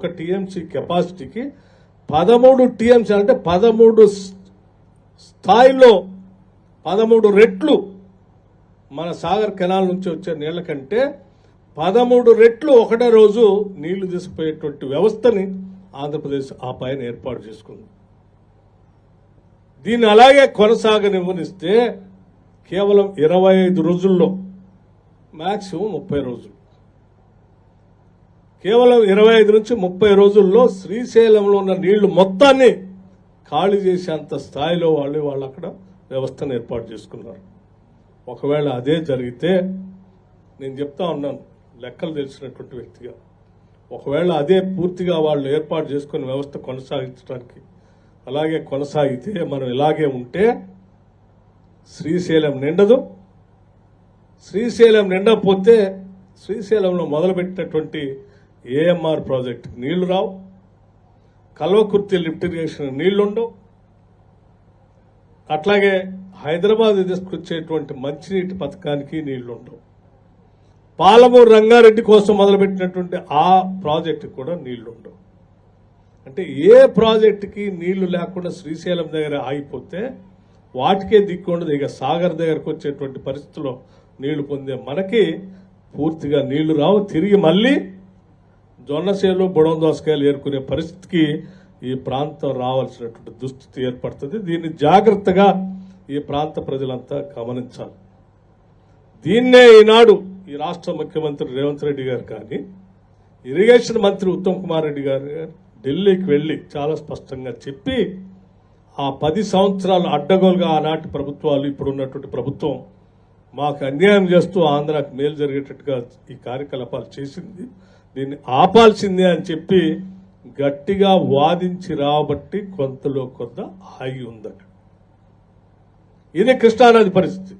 ఒక టీఎంసీ కెపాసిటీకి పదమూడు టీఎంసీ అంటే పదమూడు స్థాయిలో పదమూడు రెట్లు మన సాగర్ కెనాల్ నుంచి వచ్చే నీళ్ళ కంటే పదమూడు రెట్లు ఒకటే రోజు నీళ్ళు తీసుకుపోయేటువంటి వ్యవస్థని ఆంధ్రప్రదేశ్ ఆ పైన ఏర్పాటు చేసుకుంది. దీన్ని అలాగే కొనసాగనివ్వనిస్తే కేవలం ఇరవై ఐదు రోజుల్లో మ్యాక్సిమం ముప్పై రోజులు. కేవలం ఇరవై ఐదు నుంచి ముప్పై రోజుల్లో శ్రీశైలంలో ఉన్న నీళ్ళు మొత్తాన్ని ఖాళీ చేసేంత స్థాయిలో వాళ్ళు వాళ్ళు అక్కడ వ్యవస్థను ఏర్పాటు చేసుకున్నారు. ఒకవేళ అదే జరిగితే నేను చెప్తా ఉన్నాను లెక్కలు తెలిసినటువంటి వ్యక్తిగా. ఒకవేళ అదే పూర్తిగా వాళ్ళు ఏర్పాటు చేసుకుని వ్యవస్థ కొనసాగించడానికి అలాగే కొనసాగితే మనం ఇలాగే ఉంటే శ్రీశైలం నిండదు. శ్రీశైలం నిండకపోతే శ్రీశైలంలో మొదలుపెట్టినటువంటి ఏఎంఆర్ ప్రాజెక్ట్ నీళ్ళు రావు. కల్వకుర్తి లిఫ్ట్ ఇరిగేషన్ నీళ్ళుండవు అట్లాగే హైదరాబాద్ తీసుకొచ్చేటువంటి మంచినీటి పథకానికి నీళ్ళుండవు పాలమూరు రంగారెడ్డి కోసం మొదలుపెట్టినటువంటి ఆ ప్రాజెక్టు కూడా నీళ్ళుండవు అంటే ఏ ప్రాజెక్టుకి నీళ్ళు లేకుండా శ్రీశైలం దగ్గర ఆగిపోతే వాటికే దిక్కుండదు ఇక సాగర్ దగ్గరకు వచ్చేటువంటి పరిస్థితుల్లో నీళ్ళు పొందే మనకి పూర్తిగా నీళ్ళు రావు. తిరిగి మళ్ళీ జొన్నసేలు బుడం దోసకాయలు ఏరుకునే పరిస్థితికి ఈ ప్రాంతం రావాల్సినటువంటి దుస్థితి ఏర్పడుతుంది. దీన్ని జాగ్రత్తగా ఈ ప్రాంత ప్రజలంతా గమనించాలి. దీన్నే ఈనాడు ఈ రాష్ట్ర ముఖ్యమంత్రి రేవంత్ రెడ్డి గారు కానీ ఇరిగేషన్ మంత్రి ఉత్తమ్ కుమార్ రెడ్డి గారు ఢిల్లీకి వెళ్ళి చాలా స్పష్టంగా చెప్పి ఆ పది సంవత్సరాలు అడ్డగోలుగా ఆనాటి ప్రభుత్వాలు ఇప్పుడు ఉన్నటువంటి ప్రభుత్వం మాకు అన్యాయం చేస్తూ ఆంధ్రాకి మేలు జరిగేటట్టుగా ఈ కార్యకలాపాలు చేసింది. దీన్ని ఆపాల్సిందే అని చెప్పి గట్టిగా వాదించి రాబట్టి కొంతలో కొంత ఆగి ఉందట. ఇది కృష్ణానది పరిస్థితి.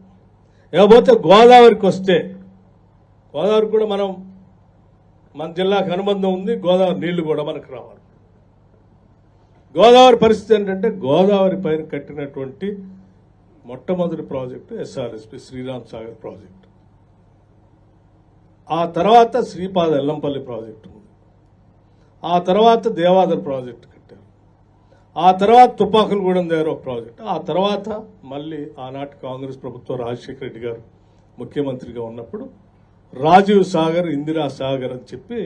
లేకపోతే గోదావరికి వస్తే గోదావరి కూడా మనం మన జిల్లాకు అనుబంధం ఉంది గోదావరి నీళ్ళు కూడా మనకు రావాలి. గోదావరి పరిస్థితి ఏంటంటే గోదావరి పైన కట్టినటువంటి మొట్టమొదటి project SRSP Sriram Sagar project. ఆ తర్వాత శ్రీపాద ఎల్లంపల్లి ప్రాజెక్టు ఉంది. ఆ తర్వాత దేవాదర్ ప్రాజెక్టు కట్టారు. ఆ తర్వాత తుపాకులగూడెం దగ్గర ఒక ప్రాజెక్టు. ఆ తర్వాత మళ్ళీ ఆనాటి కాంగ్రెస్ ప్రభుత్వం రాజశేఖర రెడ్డి గారు ముఖ్యమంత్రిగా ఉన్నప్పుడు రాజీవ్ సాగర్ ఇందిరా సాగర్ అని చెప్పి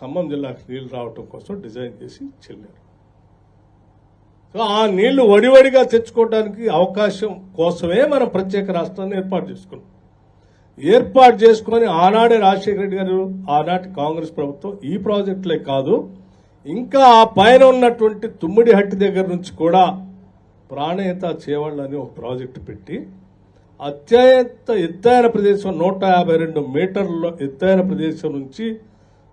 ఖమ్మం జిల్లాకు నీళ్ళు రావటం కోసం డిజైన్ చేసి చెల్లారు. సో ఆ నీళ్ళు వడివడిగా తెచ్చుకోవడానికి అవకాశం కోసమే మనం ప్రత్యేక రాష్ట్రాన్ని ఏర్పాటు చేసుకున్నాం. ఏర్పాటు చేసుకొని ఆనాడే రాజశేఖర రెడ్డి గారు ఆనాటి కాంగ్రెస్ ప్రభుత్వం ఈ ప్రాజెక్టులే కాదు ఇంకా ఆ పైన ఉన్నటువంటి తుమ్మిడి హట్టి దగ్గర నుంచి కూడా ప్రాణహిత చేవళ్ళు అని ఒక ప్రాజెక్టు పెట్టి అత్యంత ఎత్తైన ప్రదేశం నూట యాభై రెండు మీటర్ల ఎత్తైన ప్రదేశం నుంచి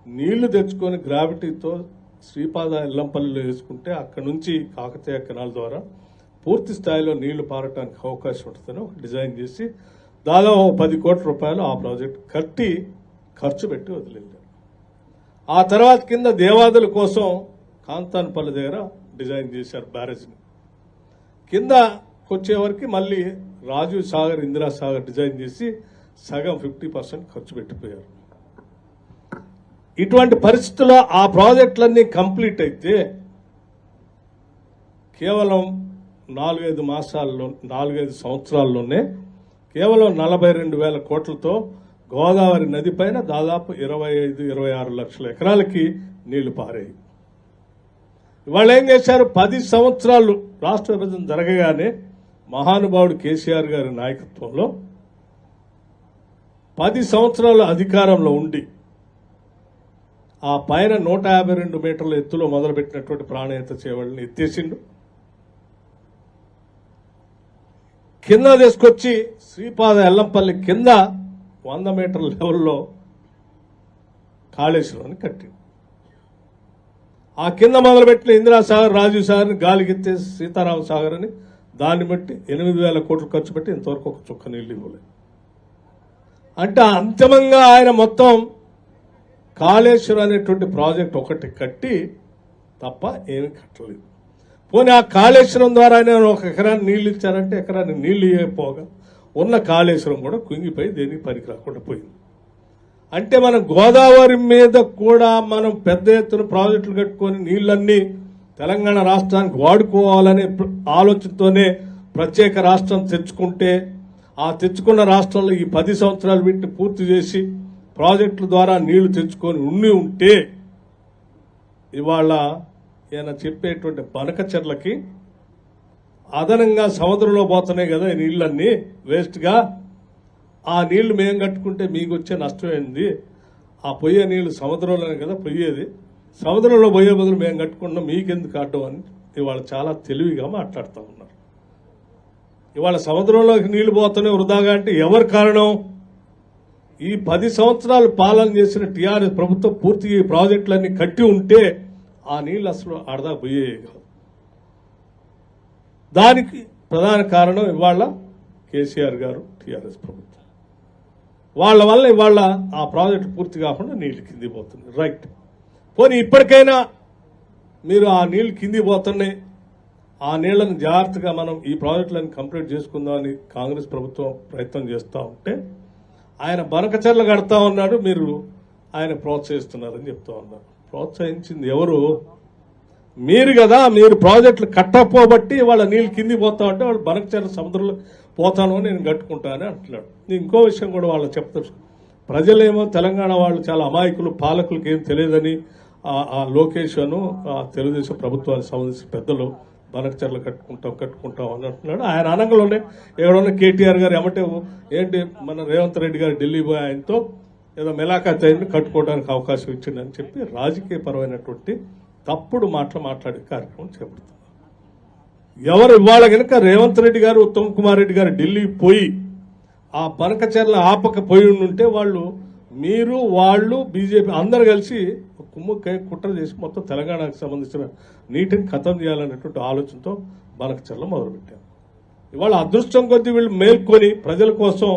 నీళ్ళు తెచ్చుకొని గ్రావిటీతో శ్రీపాద ఎల్లంపల్లిలో వేసుకుంటే అక్కడ నుంచి కాకతీయ కెనాల్ ద్వారా పూర్తి స్థాయిలో నీళ్ళు పారటానికి అవకాశం ఉంటుందని ఒక డిజైన్ చేసి దాదాపు పది కోట్ల రూపాయలు ఆ ప్రాజెక్ట్ కట్టి ఖర్చు పెట్టి వదిలింది. ఆ తర్వాత కింద దేవాదుల కోసం కాంతాన్పల్లి దగ్గర డిజైన్ చేశారు బ్యారేజ్ని కింద వచ్చేవరకు మళ్ళీ రాజీవ్ సాగర్ ఇందిరా సాగర్ డిజైన్ చేసి సగం ఫిఫ్టీ పర్సెంట్ ఖర్చు పెట్టిపోయారు. ఇటువంటి పరిస్థితుల్లో ఆ ప్రాజెక్టులన్నీ కంప్లీట్ అయితే కేవలం నాలుగైదు మాసాల్లో నాలుగైదు సంవత్సరాల్లోనే కేవలం నలభై రెండు వేల కోట్లతో గోదావరి నది పైన దాదాపు ఇరవై ఐదు ఇరవై ఆరు లక్షల ఎకరాలకి నీళ్ళు పారాయి. ఇవాళ ఏం చేశారు? పది సంవత్సరాలు రాష్ట్ర విభజన జరగగానే మహానుభావుడు కేసీఆర్ గారి నాయకత్వంలో పది సంవత్సరాలు అధికారంలో ఉండి ఆ పైన నూట యాభై రెండు మీటర్ల ఎత్తులో మొదలుపెట్టినటువంటి ప్రాణయత చేవళ్ళని ఎత్తేసిండు. కింద తీసుకొచ్చి శ్రీపాద ఎల్లంపల్లి కింద వంద మీటర్ల లెవెల్లో కాళేశ్వరాన్ని కట్టిండు ఆ కింద మొదలుపెట్టిన ఇందిరాసాగర్ రాజీవ్ సాగర్ని గాలికెత్తేసి సీతారామ సాగర్ అని దాన్ని బట్టి ఎనిమిది వేల కోట్లు ఖర్చు పెట్టి ఇంతవరకు ఒక చుక్క నీళ్ళు ఇవ్వలేదు. అంటే అంతిమంగా ఆయన మొత్తం కాళేశ్వరం అనేటువంటి ప్రాజెక్ట్ ఒకటి కట్టి తప్ప ఏమీ కట్టలేదు. పోనీ ఆ కాళేశ్వరం ద్వారా నేను ఒక ఎకరాన్ని నీళ్ళు ఇచ్చారంటే ఎకరాన్ని నీళ్ళు ఇవ్వకపోగా ఉన్న కాళేశ్వరం కూడా కుంగిపోయి దేనికి పనికి రాకుండా పోయింది. అంటే మనం గోదావరి మీద కూడా మనం పెద్ద ఎత్తున ప్రాజెక్టులు కట్టుకొని నీళ్ళన్నీ తెలంగాణ రాష్ట్రానికి వాడుకోవాలనే ఆలోచనతోనే ప్రత్యేక రాష్ట్రం తెచ్చుకుంటే ఆ తెచ్చుకున్న రాష్ట్రంలో ఈ పది సంవత్సరాలు వీటిని పూర్తి చేసి ప్రాజెక్టుల ద్వారా నీళ్ళు తెచ్చుకొని ఉండి ఉంటే ఇవాళ ఈయన చెప్పేటువంటి బనకచెర్లకి అదనంగా సముద్రంలో పోతున్నాయి కదా ఈ నీళ్ళన్నీ వేస్ట్గా ఆ నీళ్ళు మేము కట్టుకుంటే మీకు వచ్చే నష్టం ఏంది? ఆ పొయ్యే నీళ్ళు సముద్రంలోనే కదా పొయ్యేది. సముద్రంలో పోయే బదులు మేము కట్టుకుంటున్నాం మీకెందుకు అడ్డం అని ఇవాళ చాలా తెలివిగా మాట్లాడుతూ ఉన్నారు. ఇవాళ సముద్రంలోకి నీళ్ళు పోతున్నాయి వృధాగా అంటే ఎవరి కారణం? ఈ పది సంవత్సరాలు పాలన చేసిన టీఆర్ఎస్ ప్రభుత్వం పూర్తిగా ఈ ప్రాజెక్టులన్నీ కట్టి ఉంటే ఆ నీళ్ళు అసలు అడదా పోయేవి కాదు. దానికి ప్రధాన కారణం ఇవాళ కేసీఆర్ గారు టీఆర్ఎస్ ప్రభుత్వం. వాళ్ళ వల్ల ఇవాళ ఆ ప్రాజెక్టు పూర్తి కాకుండా నీళ్ళు కింది పోతుంది రైట్. పోనీ ఇప్పటికైనా మీరు ఆ నీళ్ళు కింది పోతున్నాయి. ఆ నీళ్ళను జాగ్రత్తగా మనం ఈ ప్రాజెక్టులను కంప్లీట్ చేసుకుందామని కాంగ్రెస్ ప్రభుత్వం ప్రయత్నం చేస్తూ ఉంటే ఆయన బనకచర్లు కడతా ఉన్నాడు మీరు ఆయన ప్రోత్సహిస్తున్నారని చెప్తా ఉన్నారు. ప్రోత్సహించింది ఎవరు? మీరు కదా మీరు ప్రాజెక్టులు కట్టకపోబట్టి వాళ్ళ నీళ్ళు కింది పోతా ఉంటే వాళ్ళు బనకచర్ల సముద్రంలో పోతాను నేను కట్టుకుంటానని అంటున్నాడు. ఇంకో విషయం కూడా వాళ్ళు చెప్తారు ప్రజలేమో తెలంగాణ వాళ్ళు చాలా అమాయకులు పాలకులకు ఏం తెలియదని ఆ- లోకేషను ఆ తెలుగుదేశం ప్రభుత్వానికి సంబంధించిన పెద్దలు బనకచర్లు కట్టుకుంటాం కట్టుకుంటాం అని అంటున్నాడు. ఆయన అనగలోనే ఎవడన్నా కేటీఆర్ గారు ఏమంటే ఏంటి మన రేవంత్ రెడ్డి గారు ఢిల్లీ పోయి ఆయనతో ఏదో మెలాకా అయింది కట్టుకోవడానికి అవకాశం ఇచ్చిండని చెప్పి రాజకీయపరమైనటువంటి తప్పుడు మాటలు మాట్లాడే కార్యక్రమం చేపడుతుంది ఎవరు ఇవాళ కనుక రేవంత్ రెడ్డి గారు ఉత్తమ్ కుమార్ రెడ్డి గారు ఢిల్లీ పోయి ఆ పనకచర్ల ఆపకపోయి ఉంటే వాళ్ళు మీరు వాళ్ళు బీజేపీ అందరు కలిసి కుమ్ముక్కై కుట్ర చేసి మొత్తం తెలంగాణకు సంబంధించిన నీటిని ఖతం చేయాలనేటువంటి ఆలోచనతో బనకచర్ల మొదలుపెట్టారు. ఇవాళ అదృష్టం కొద్దీ వీళ్ళు మేల్కొని ప్రజల కోసం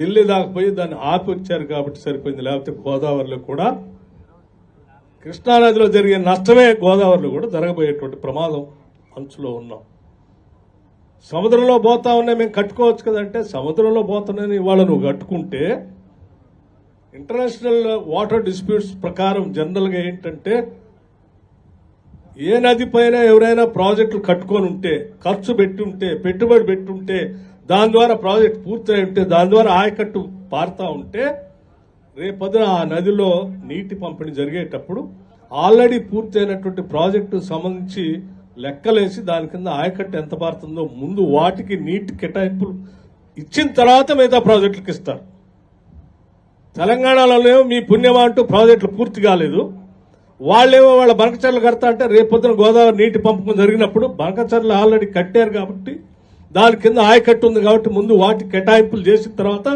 ఢిల్లీ దాకా పోయి దాన్ని ఆపిచ్చారు కాబట్టి సరిపోయింది. లేకపోతే గోదావరిలో కూడా కృష్ణానదిలో జరిగే నష్టమే గోదావరిలో కూడా జరగబోయేటువంటి ప్రమాదం అంచులో ఉన్నాం. సముద్రంలో పోతా ఉన్నా మేము కట్టుకోవచ్చు కదంటే సముద్రంలో పోతున్నాను ఇవాళ నువ్వు కట్టుకుంటే ఇంటర్నేషనల్ వాటర్ డిస్ప్యూట్స్ ప్రకారం జనరల్గా ఏంటంటే ఏ నది పైన ఎవరైనా ప్రాజెక్టులు కట్టుకొని ఉంటే ఖర్చు పెట్టి ఉంటే పెట్టుబడి పెట్టుంటే దాని ద్వారా ప్రాజెక్ట్ పూర్తయి ఉంటే దాని ద్వారా ఆయకట్టు పారుతా ఉంటే రేపొద్దున ఆ నదిలో నీటి పంపిణీ జరిగేటప్పుడు ఆల్రెడీ పూర్తయినటువంటి ప్రాజెక్టు సంబంధించి లెక్కలేసి దాని కింద ఆయకట్టు ఎంత పారుతుందో ముందు వాటికి నీటి కేటాయింపులు ఇచ్చిన తర్వాత మిగతా ప్రాజెక్టులకు ఇస్తారు. తెలంగాణలోనేమో మీ పుణ్యమా అంటూ ప్రాజెక్టులు పూర్తి కాలేదు. వాళ్ళేమో వాళ్ళ బనకచర్లు కడతా అంటే రేపొద్దున గోదావరి నీటి పంపకం జరిగినప్పుడు బనకచర్లు ఆల్రెడీ కట్టారు కాబట్టి దాని కింద ఆయకట్టు ఉంది కాబట్టి ముందు వాటి కేటాయింపులు చేసిన తర్వాత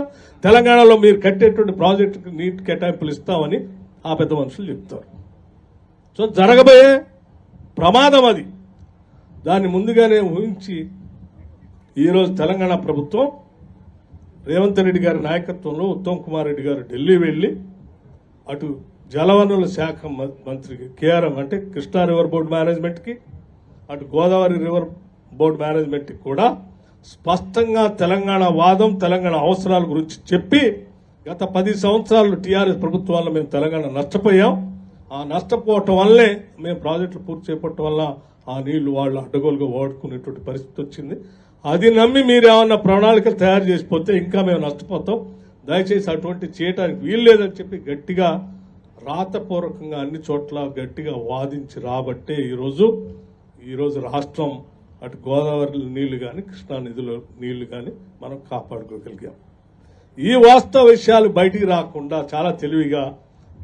తెలంగాణలో మీరు కట్టేటువంటి ప్రాజెక్టుకి నీటి కేటాయింపులు ఇస్తామని ఆ పెద్ద మనుషులు చెప్తారు. సో జరగబోయే ప్రమాదం అది. దాన్ని ముందుగానే ఊహించి ఈరోజు తెలంగాణ ప్రభుత్వం రేవంత్ రెడ్డి గారి నాయకత్వంలో ఉత్తమ్ కుమార్ రెడ్డి గారు ఢిల్లీ వెళ్ళి అటు జలవనరుల శాఖ మంత్రికి కేఆర్ఎం అంటే కృష్ణా రివర్ బోర్డు మేనేజ్మెంట్కి అటు గోదావరి రివర్ బోర్డు మేనేజ్మెంట్కి కూడా స్పష్టంగా తెలంగాణ వాదం తెలంగాణ అవసరాల గురించి చెప్పి గత పది సంవత్సరాలు టీఆర్ఎస్ ప్రభుత్వాల్లో మేము తెలంగాణ నష్టపోయాం. ఆ నష్టపోవటం వల్లే మేము ప్రాజెక్టులు పూర్తి చేపట్టడం వల్ల ఆ నీళ్ళు వాళ్ళు అడ్డగోలుగా వాడుకునేటువంటి పరిస్థితి వచ్చింది. అది నమ్మి మీరు ఏమన్నా ప్రణాళికలు తయారు చేసిపోతే ఇంకా మేము నష్టపోతాం. దయచేసి అటువంటి చేయడానికి వీల్లేదని చెప్పి గట్టిగా రాతపూర్వకంగా అన్ని చోట్ల గట్టిగా వాదించి రాబట్టే ఈరోజు ఈరోజు రాష్ట్రం అటు గోదావరి నీళ్ళు కానీ కృష్ణా నిధుల నీళ్ళు కానీ మనం కాపాడుకోగలిగాం. ఈ వాస్తవ విషయాలు బయటికి రాకుండా చాలా తెలివిగా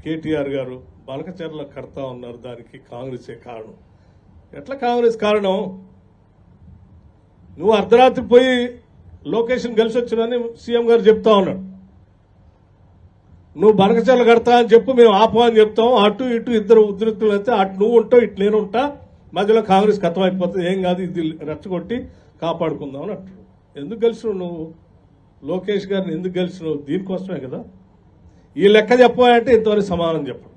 కేటీఆర్ గారు బలకచెర్ల కడతా ఉన్నారు. దానికి కాంగ్రెసే కారణం. ఎట్లా కాంగ్రెస్ కారణం? నువ్వు అర్ధరాత్రి పోయి లొకేషన్ కలిసి వచ్చినని సీఎం గారు చెప్తా ఉన్నాడు. నువ్వు బనకచెర్ల కడతా అని చెప్పు మేము ఆపమని చెప్తాం. అటు ఇటు ఇద్దరు ఉద్రిక్తులు అయితే అటు నువ్వు ఉంటావు ఇటు నేను ఉంటా. మధ్యలో కాంగ్రెస్ కథం అయిపోతుంది ఏం కాదు ఇది రెచ్చగొట్టి కాపాడుకుందాం అని అంటాడు. ఎందుకు గెలిచినావు నువ్వు? లోకేష్ గారిని ఎందుకు గెలిచినావు? దీనికోసమే కదా. ఈ లెక్క చెప్పాలంటే ఇంతవరకు సమానం చెప్పడు.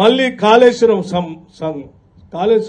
మళ్ళీ కాళేశ్వరం సం కాళేశ్వరం